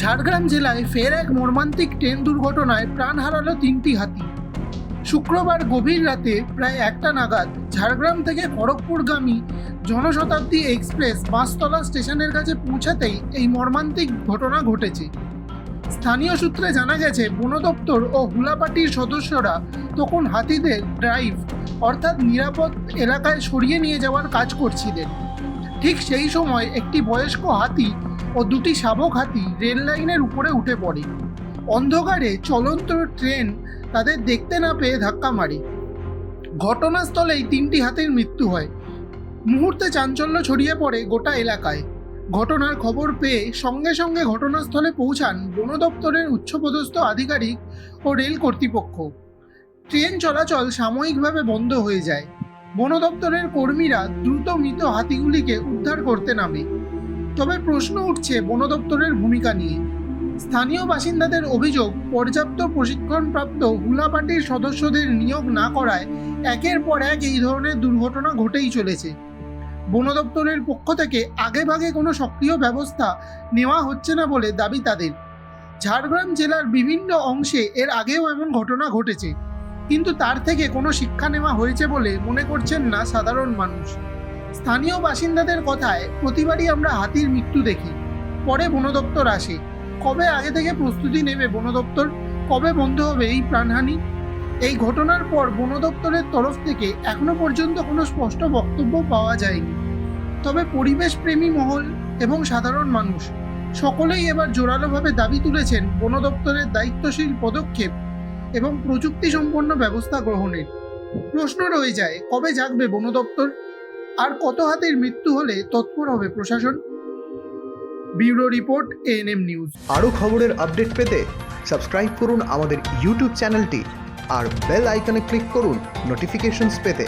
ঝাড়গ্রাম জেলায় ফের এক মর্মান্তিক ট্রেন দুর্ঘটনায় প্রাণ হারালো তিনটি হাতি। শুক্রবার গভীর রাতে প্রায় একটা নাগাদ ঝাড়গ্রাম থেকে খড়গপুরগামী জনশতাব্দী এক্সপ্রেস বাঁশতলা স্টেশনের কাছে পৌঁছাতেই এই মর্মান্তিক ঘটনা ঘটেছে। স্থানীয় সূত্রে জানা গেছে, বন দপ্তর ও হুলাপাটির সদস্যরা তখন হাতিদের ড্রাইভ অর্থাৎ নিরাপদ এলাকায় সরিয়ে নিয়ে যাওয়ার কাজ করছিলেন। ঠিক সেই সময় একটি বয়স্ক হাতি ও দুটি শাবক হাতি রেল লাইনের উপরে উঠে পড়ে। অন্ধকারে চলন্ত ট্রেন তাদের দেখতে না পেয়ে ধাক্কা মারে। ঘটনাস্থলেই তিনটি হাতির মৃত্যু হয়। মুহূর্তে চাঞ্চল্য ছড়িয়ে পড়ে গোটা এলাকায়। ঘটনার খবর পেয়ে সঙ্গে সঙ্গে ঘটনাস্থলে পৌঁছান বন দপ্তরের উচ্চপদস্থ আধিকারিক ও রেল কর্তৃপক্ষ। ট্রেন চলাচল সাময়িকভাবে বন্ধ হয়ে যায়। বন দপ্তরের কর্মীরা দ্রুত মৃত হাতিগুলিকে উদ্ধার করতে নামে। তবে প্রশ্ন উঠছে বন দপ্তরের ভূমিকা নিয়ে। স্থানীয় বাসিন্দাদের অভিযোগ, পর্যাপ্ত প্রশিক্ষণপ্রাপ্ত হুলাপাটির সদস্যদের নিয়োগ না করায় একের পর এক এই ধরনের দুর্ঘটনা ঘটেই চলেছে। বন দপ্তরের পক্ষ থেকে আগেভাগে কোনো সক্রিয় ব্যবস্থা নেওয়া হচ্ছে না বলে দাবি তাদের। ঝাড়গ্রাম জেলার বিভিন্ন অংশে এর আগেও এমন ঘটনা ঘটেছে। কিন্তু তার থেকে কোনো শিক্ষা নেওয়া হয়েছে বলে মনে করছেন না সাধারণ মানুষ। স্থানীয় বাসিন্দাদের কথায় প্রতিবারই আমরা হাতির মৃত্যু দেখি। পরে বন দপ্তর আসে। কবে আগে থেকে প্রস্তুতি নেবে বন দপ্তর? কবে বন্ধ হবে এই প্রাণহানি? এই ঘটনার পর বন দপ্তরের তরফ থেকে এখনও পর্যন্ত কোনো স্পষ্ট বক্তব্য পাওয়া যায়নি। তবে পরিবেশ প্রেমী মহল এবং সাধারণ মানুষ সকলেই এবার জোরালোভাবে দাবি তুলেছেন বন দপ্তরের দায়িত্বশীল পদক্ষেপ এবং প্রযুক্তি সম্পন্ন ব্যবস্থা গ্রহণের। প্রশ্ন রয়ে যায়, কবে জাগবে বন দপ্তর? আর কত হাতের মৃত্যু হলে তৎপর হবে প্রশাসন? Bureau report, ANM news. আরও খবরের আপডেট পেতে সাবস্ক্রাইব করুন আমাদের ইউটিউব চ্যানেলটি আর বেল আইকনে ক্লিক করুন নোটিফিকেশনস পেতে।